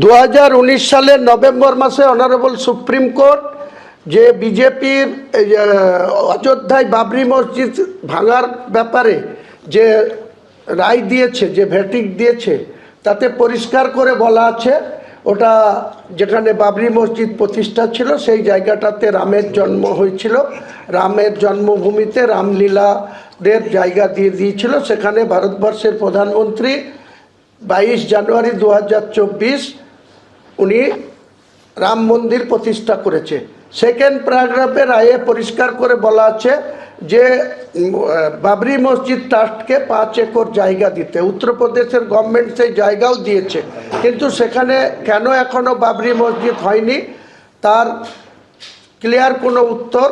দু হাজার উনিশ সালের নভেম্বর মাসে অনারেবল সুপ্রিম কোর্ট যে বিজেপির অযোধ্যায় বাবরি মসজিদ ভাঙার ব্যাপারে যে রায় দিয়েছে, যে ভেটিক দিয়েছে, তাতে পরিষ্কার করে বলা আছে, ওটা যেখানে বাবরি মসজিদ প্রতিষ্ঠা ছিল, সেই জায়গাটাতে রামের জন্ম হয়েছিল। রামের জন্মভূমিতে রামলীলাদের জায়গা দিয়ে দিয়েছিল। সেখানে ভারতবর্ষের প্রধানমন্ত্রী বাইশ জানুয়ারি দু হাজার চব্বিশ উনি রাম মন্দির প্রতিষ্ঠা করেছে। সেকেন্ড প্যারাগ্রাফে রায়ে পরিষ্কার করে বলা আছে যে বাবরি মসজিদ ট্রাস্টকে পাঁচ একর জায়গা দিতে। উত্তরপ্রদেশের গভর্নমেন্ট সেই জায়গাও দিয়েছে। কিন্তু সেখানে কেন এখনও বাবরি মসজিদ হয়নি? তার ক্লিয়ার কোনো উত্তর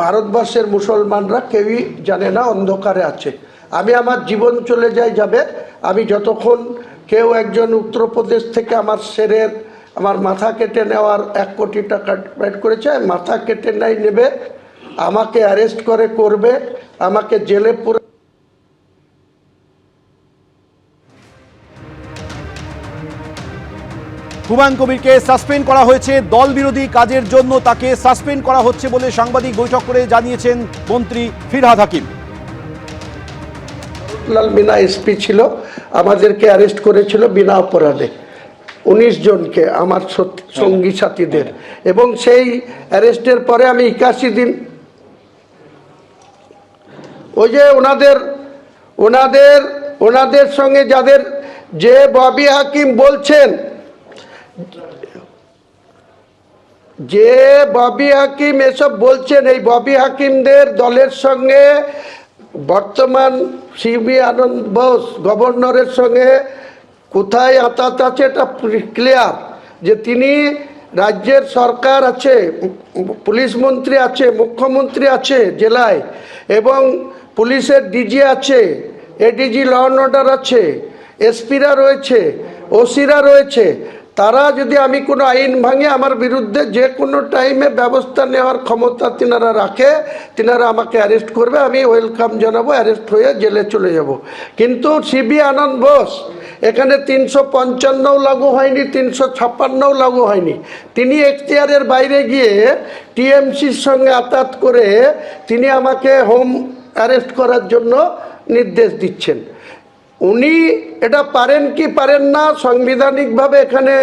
ভারতবর্ষের মুসলমানরা কেউই জানে না, অন্ধকারে আছে। আমি আমার জীবন চলে যাই যাবে। আমি যতক্ষণ কেউ একজন উত্তরপ্রদেশ থেকে আমার সেরের আমার মাথা কেটে নেওয়ার এক কোটি টাকা পেড করেছে মাথা কেটে নাই নেবে আমাকে অ্যারেস্ট করে করবে আমাকে জেলে পুরে হুমায়ুন কবিরকে সাসপেন্ড করা হয়েছে দল বিরোধী কাজের জন্য তাকে সাসপেন্ড করা হচ্ছে বলে সাংবাদিক বৈঠক করে জানিয়েছেন মন্ত্রী ফিরহাদ হাকিম। লাল বিনা এসপি ছিল আমাদেরকে অ্যারেস্ট করেছিল বিনা অপরাধে। উনিশ জনকে আমার সত- সঙ্গী সাথীদের। এবং সেই অ্যারেস্টের পরে আমি একাশি দিন ওই যে ওনাদের ওনাদের ওনাদের সঙ্গে যাদের যে ববি হাকিম বলছেন যে ববি হাকিম এসব বলছেন এই ববি হাকিমদের দলের সঙ্গে বর্তমান সিবি আনন্দ বোস গভর্নরের সঙ্গে কোথায় আতাত আছে এটা ক্লিয়ার যে তিনি রাজ্যের সরকার আছে, পুলিশ মন্ত্রী আছে, মুখ্যমন্ত্রী আছে জেলায়, এবং পুলিশের ডিজি আছে এডিজি ল অ্যান্ড অর্ডার আছে এসপিরা রয়েছে ওসিরা রয়েছে তারা যদি আমি কোনো আইন ভাঙে আমার বিরুদ্ধে যে কোনো টাইমে ব্যবস্থা নেওয়ার ক্ষমতা তিনারা রাখে, তিনারা আমাকে অ্যারেস্ট করবে, আমি ওয়েলকাম জানাব অ্যারেস্ট হয়ে জেলে চলে যাব। কিন্তু সিবি আনন্দ বোস, এখানে তিনশো পঞ্চান্নও লাগু হয়নি, তিনশো ছাপ্পান্নও লাগু হয়নি। তিনি এখতিয়ারের বাইরে গিয়ে টিএমসির সঙ্গে আতাত করে তিনি আমাকে হোম অ্যারেস্ট করার জন্য নির্দেশ দিচ্ছেন। উনি এটা পারেন কি পারেন না, সাংবিধানিকভাবে এখানে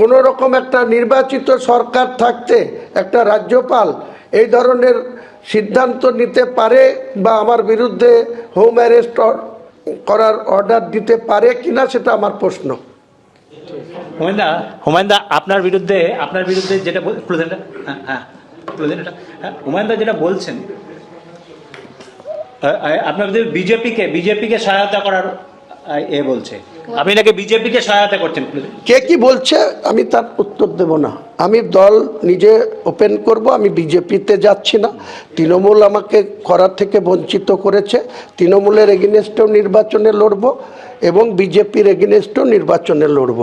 কোনো রকম একটা নির্বাচিত সরকার থাকতে, একটা রাজ্যপাল এই ধরনের সিদ্ধান্ত নিতে পারে বা আমার বিরুদ্ধে হোম অ্যারেস্ট করার অর্ডার দিতে পারে কিনা সেটা আমার প্রশ্ন। হুমায়ুনদা হুমায়ুনদা, আপনার বিরুদ্ধে আপনার বিরুদ্ধে যেটা হ্যাঁ হ্যাঁ হ্যাঁ হুমায়ুনদা যেটা বলছেন বিরুদ্ধে বিজেপিকে বিজেপিকে সহায়তা করার এ বলছে। আপনি নাকি বিজেপিকে সহায়তা করছেন? কে কি বলছে, আমি তার উত্তর দেব না। আমি দল নিজে ওপেন করব, আমি বিজেপিতে যাচ্ছি না। তৃণমূল আমাকে করার থেকে বঞ্চিত করেছে। তৃণমূলের এগেনস্টেও নির্বাচনে লড়ব এবং বিজেপির এগেনস্টেও নির্বাচনে লড়ব।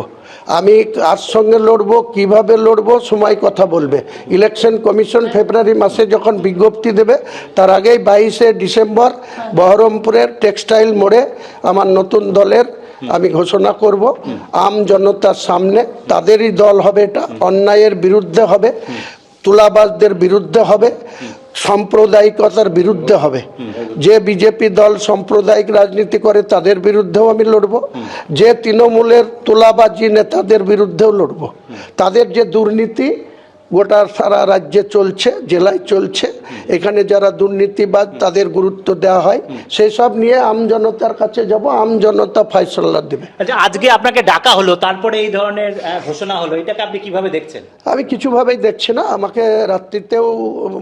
আমি কার সঙ্গে লড়ব, কীভাবে লড়ব, সময় কথা বলবে। ইলেকশন কমিশন ফেব্রুয়ারি মাসে যখন বিজ্ঞপ্তি দেবে, তার আগেই বাইশে ডিসেম্বর বহরমপুরের টেক্সটাইল মোড়ে আমার নতুন দলের আমি ঘোষণা করব। আম জনতার সামনে তাদেরই দল হবে এটা, অন্যায়ের বিরুদ্ধে হবে, তুলাবাজদের বিরুদ্ধে হবে। সাম্প্রদায়িকতার বিরুদ্ধে হবে। যে বিজেপি দল সাম্প্রদায়িক রাজনীতি করে তাদের বিরুদ্ধেও আমি লড়ব। যে তৃণমূলের তোলাবাজি নেতাদের বিরুদ্ধেও লড়ব। তাদের যে দুর্নীতি গোটা সারা রাজ্যে চলছে জেলায় চলছে। এখানে যারা দুর্নীতিবাদ তাদের গুরুত্ব দেওয়া হয়। সেই সব নিয়ে আম জনতার কাছে যাব আম জনতা ফয়সলা দেবে। আচ্ছা আজকে আপনাকে ডাকা হলো তারপরে এই ধরনের ঘোষণা হলো এটাকে আপনি কীভাবে দেখছেন? আমি কিছুভাবেই দেখছি না। আমাকে রাত্রিতেও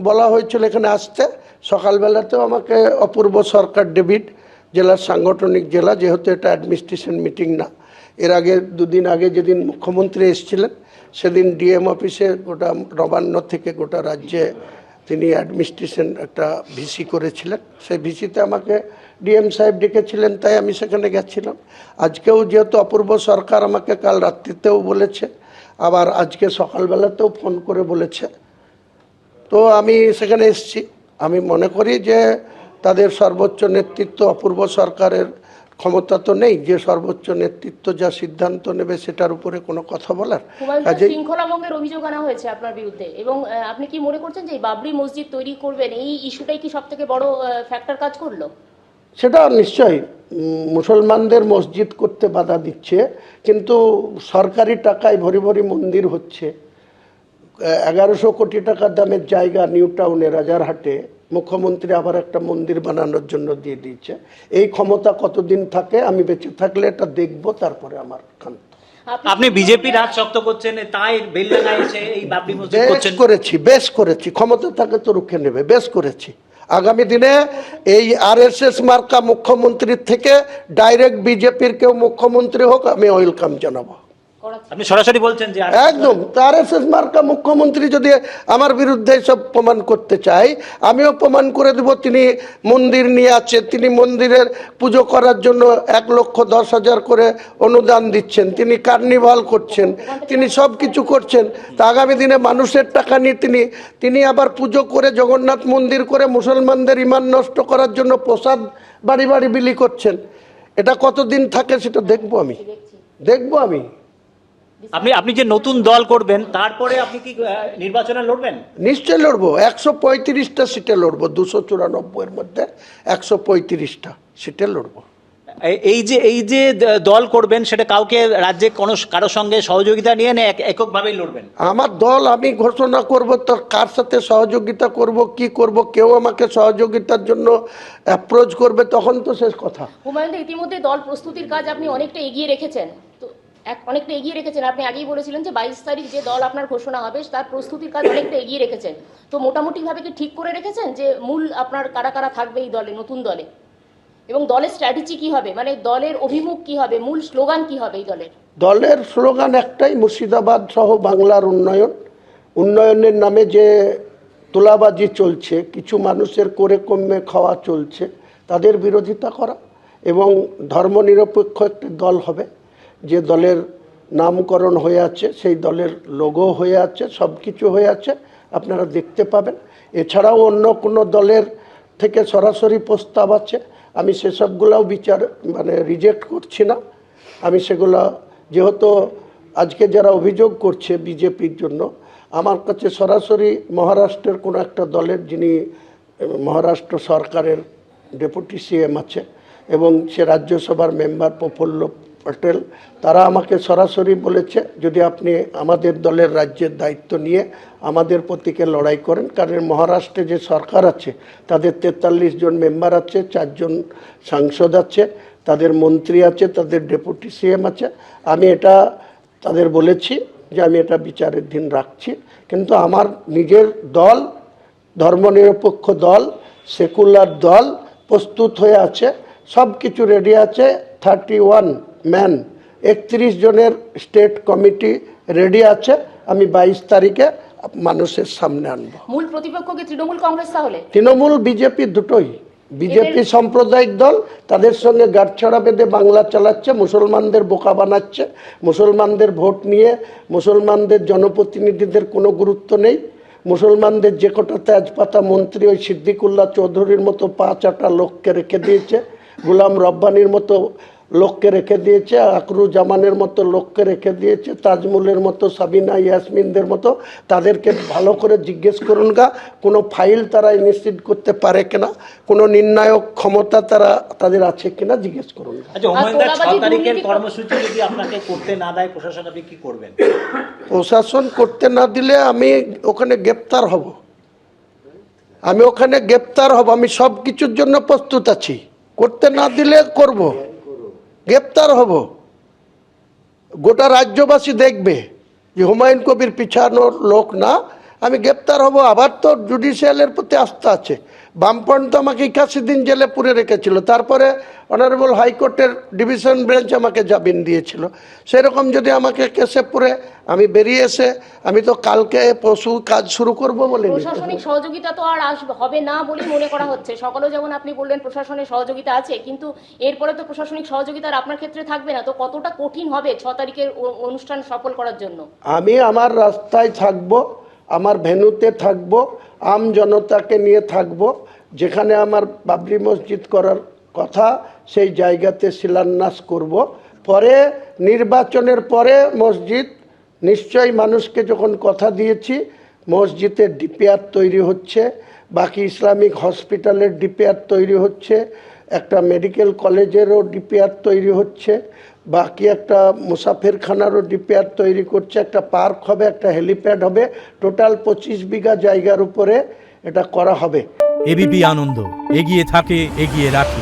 বলা হয়েছিল এখানে আসতে। সকালবেলাতেও আমাকে অপূর্ব সরকার ডেভিড জেলার সাংগঠনিক জেলা যেহেতু এটা অ্যাডমিনিস্ট্রেশন মিটিং না এর আগে দুদিন আগে যেদিন মুখ্যমন্ত্রী এসেছিলেন সেদিন ডিএম অফিসে গোটা নবান্ন থেকে গোটা রাজ্যে তিনি অ্যাডমিনিস্ট্রেশন একটা ভিসি করেছিলেন। সেই ভিসিতে আমাকে ডিএম সাহেব ডেকেছিলেন, তাই আমি সেখানে গেছিলাম। আজকেও যেহেতু অপূর্ব সরকার আমাকে কাল রাত্রিতেও বলেছে, আবার আজকে সকালবেলাতেও ফোন করে বলেছে। তো আমি সেখানে এসেছি। আমি মনে করি যে তাদের সর্বোচ্চ নেতৃত্ব অপূর্ব সরকারের ক্ষমতা তো নেই যে সর্বোচ্চ নেতৃত্ব যা সিদ্ধান্ত নেবে সেটার উপরে কোনো কথা বলার? হুমায়ুন কাজেই শৃঙ্খলা ভঙ্গের অভিযোগ আনা হয়েছে আপনার বিরুদ্ধে। এবং আপনি কি মনে করছেন যে বাবরি মসজিদ তৈরি করবেন এই ইস্যুটাই কি সব থেকে বড় ফ্যাক্টর কাজ করল? সেটা নিশ্চয়ই মুসলমানদের মসজিদ করতে বাধা দিচ্ছে কিন্তু সরকারি টাকায় ভরি ভরি মন্দির হচ্ছে। এগারোশো কোটি টাকার দামের জায়গা নিউ টাউনে রাজারহাটে। মুখ্যমন্ত্রী আবার একটা মন্দির বানানোর জন্য দিয়ে দিয়েছে। এই ক্ষমতা কতদিন থাকে? আমি বেঁচে থাকলে এটা দেখব তারপরে আমার ক্ষান্ত আপনি বিজেপি রাজ শক্ত করছেন তাই বেলডাঙ্গা এসে এই বাবরি মসজিদ বেশ করছেন। করেছি বেশ করেছি। ক্ষমতা থাকে তো রুখে নেবে বেশ করেছি। আগামী দিনে এই আরএসএস মার্কা মুখ্যমন্ত্রীর থেকে ডাইরেক্ট বিজেপির কেউ মুখ্যমন্ত্রী হোক আমি ওয়েলকাম জানাব। আপনি সরাসরি বলছেন যে একদম আরএসএস মার্কা মুখ্যমন্ত্রী যদি আমার বিরুদ্ধে সব প্রমাণ করতে চাই আমিও প্রমাণ করে দেব তিনি মন্দির নিয়ে আছে তিনি মন্দিরের পুজো করার জন্য এক লক্ষ দশ হাজার করে অনুদান দিচ্ছেন তিনি কার্নিভাল করছেন তিনি সব কিছু করছেন তা আগামী দিনে মানুষের টাকা নিয়ে তিনি তিনি আবার পুজো করে জগন্নাথ মন্দির করে মুসলমানদের ইমান নষ্ট করার জন্য প্রসাদ বাড়ি বাড়ি বিলি করছেন। এটা কতদিন থাকে সেটা দেখব আমি। দেখব আমি। আপনি আপনি যে নতুন দল করবেন তারপরে আপনি কি নির্বাচনে লড়বেন? নিশ্চয় লড়বো। একশো পঁয়ত্রিশটা সিটে লড়বো দুশো চুরানব্বইয়ের মধ্যে একশো পঁয়ত্রিশটা সিটে লড়বো। এই- যে এই যে দল করবেন সেটা কাউকে রাজ্যে কোনো কারও সঙ্গে সহযোগিতা নিয়ে না এক- এককভাবেই লড়বেন? আমার দল আমি ঘোষণা করব তো কার সাথে সহযোগিতা করব কি করব কেউ আমাকে সহযোগিতার জন্য অ্যাপ্রোচ করবে তখন তো শেষ কথা। হুমায়ুন ইতিমধ্যে দল প্রস্তুতির কাজ আপনি অনেকটা এগিয়ে রেখেছেন। তো এক অনেকটা এগিয়ে রেখেছেন। আপনি আগেই বলেছিলেন যে বাইশ তারিখ যে দল আপনার ঘোষণা হবে, তার প্রস্তুতির কাজ অনেকটা এগিয়ে রেখেছেন। তো মোটামুটিভাবে কি ঠিক করে রেখেছেন যে মূল আপনার কারা কারা থাকবে এই দলে, নতুন দলে? এবং দলের স্ট্র্যাটেজি কি হবে? মানে দলের অভিমুখ কি হবে? মূল স্লোগান কি হবে এই দলের? দলের স্লোগান একটাই, মুর্শিদাবাদ সহ বাংলার উন্নয়ন। উন্নয়নের নামে যে তোলাবাজি চলছে, কিছু মানুষের করে কমে খাওয়া চলছে, তাদের বিরোধিতা করা এবং ধর্মনিরপেক্ষ একটি দল হবে। যে দলের নামকরণ হয়ে আছে, সেই দলের লোগো হয়ে আছে সব কিছু হয়ে আছে, আপনারা দেখতে পাবেন। এছাড়াও অন্য কোনো দলের থেকে সরাসরি প্রস্তাব আছে, আমি সেসবগুলোও বিচার মানে রিজেক্ট করছি না। আমি সেগুলো, যেহেতু আজকে যারা অভিযোগ করছে বিজেপির জন্য, আমার কাছে সরাসরি মহারাষ্ট্রের কোনো একটা দলের যিনি, মহারাষ্ট্র সরকারের ডেপুটি সিএম আছে, এবং সে রাজ্যসভার মেম্বার প্রফুল্ল পটেল তারা আমাকে সরাসরি বলেছে, যদি আপনি আমাদের দলের রাজ্যের দায়িত্ব নিয়ে আমাদের প্রতীকে লড়াই করেন, কারণ মহারাষ্ট্রে যে সরকার আছে, তাদের তেতাল্লিশ জন মেম্বার আছে চারজন সাংসদ আছে, তাদের মন্ত্রী আছে, তাদের ডেপুটি সিএম আছে। আমি এটা তাদের বলেছি যে আমি এটা বিচারের দিন রাখছি। কিন্তু আমার নিজের দল, ধর্মনিরপেক্ষ দল, সেকুলার দল প্রস্তুত হয়ে আছে সব কিছু রেডি আছে, থার্টি ওয়ান ম্যান। একত্রিশ জনের স্টেট কমিটি রেডি আছে আমি বাইশ তারিখে মানুষের সামনে আনব। মূল প্রতিপক্ষ কি তৃণমূল কংগ্রেস তাহলে? তৃণমূল বিজেপি দুটোই। বিজেপি সাম্প্রদায়িক দল তাদের সঙ্গে গাঁটছড়া বেঁধে বাংলা চালাচ্ছে মুসলমানদের বোকা বানাচ্ছে মুসলমানদের ভোট নিয়ে মুসলমানদের জনপ্রতিনিধিদের কোনো গুরুত্ব নেই মুসলমানদের যে কটা তেজপাতা মন্ত্রী ওই সিদ্দিকুল্লাহ চৌধুরীর মতো পাঁচ আটা লোককে রেখে দিয়েছে গুলাম রব্বানির মতো লোককে রেখে দিয়েছে আকরু জামানের মতো লোককে রেখে দিয়েছে তাজমুলের মতো সাবিনা ইয়াসমিনদের মতো তাদেরকে ভালো করে জিজ্ঞেস করুন গা কোনো ফাইল তারা নিশ্চিত করতে পারে কিনা কোনো নির্ণায়ক ক্ষমতা তারা তাদের আছে কিনা জিজ্ঞেস করুন আচ্ছা হুমায়ুন দা ছ তোলাবাজি তারিখের দুর্নীতি- কর্মসূচি যদি আপনাকে করতে না দেয় প্রশাসন আপনি কি করবেন? প্রশাসন করতে না দিলে আমি ওখানে গ্রেপ্তার হব। আমি ওখানে গ্রেপ্তার হব আমি সব কিছুর জন্য প্রস্তুত আছি। করতে না দিলে করব। গ্রেপ্তার হব। গোটা রাজ্যবাসী দেখবে যে হুমায়ুন কবির পিছানোর লোক না আমি গ্রেপ্তার হব আবার তো জুডিশিয়ালের প্রতি আস্থা আছে। বামপন্থ তো আমাকে একাশি দিন জেলে পুরে রেখেছিল তারপরে অনারেবল হাইকোর্টের ডিভিশন বেঞ্চ আমাকে জামিন দিয়েছিল। সেরকম যদি আমাকে কেসে পুরে আমি বেরিয়ে এসে আমি তো কালকে পশু কাজ শুরু করব বলে প্রশাসনিক সহযোগিতা তো আর আসবে হবে না বলে মনে করা হচ্ছে। সকালেও যেমন আপনি বললেন প্রশাসনের সহযোগিতা আছে কিন্তু এরপরে তো প্রশাসনিক সহযোগিতা আর আপনার ক্ষেত্রে থাকবে না। তো কতটা কঠিন হবে ছ তারিখের অনুষ্ঠান সফল করার জন্য? আমি আমার রাস্তায় থাকব আমার ভেন্যুতে থাকব, আম জনতাকে নিয়ে থাকব। যেখানে আমার বাবরি মসজিদ করার কথা, সেই জায়গাতে শিলান্যাস করব। পরে, নির্বাচনের পরে মসজিদ, নিশ্চয়ই মানুষকে যখন কথা দিয়েছি মসজিদের ডিপিআর তৈরি হচ্ছে, বাকি ইসলামিক হসপিটালের ডিপিআর তৈরি হচ্ছে, একটা মেডিকেল কলেজেরও ডিপিআর তৈরি হচ্ছে বাকি একটা মুসাফিরখানারও ডিপিআর তৈরি করছে, একটা পার্ক হবে, একটা হেলিপ্যাড হবে টোটাল পঁচিশ বিঘা জায়গার উপরে এটা করা হবে। এবিপি আনন্দ, এগিয়ে থাকে, এগিয়ে রাখে।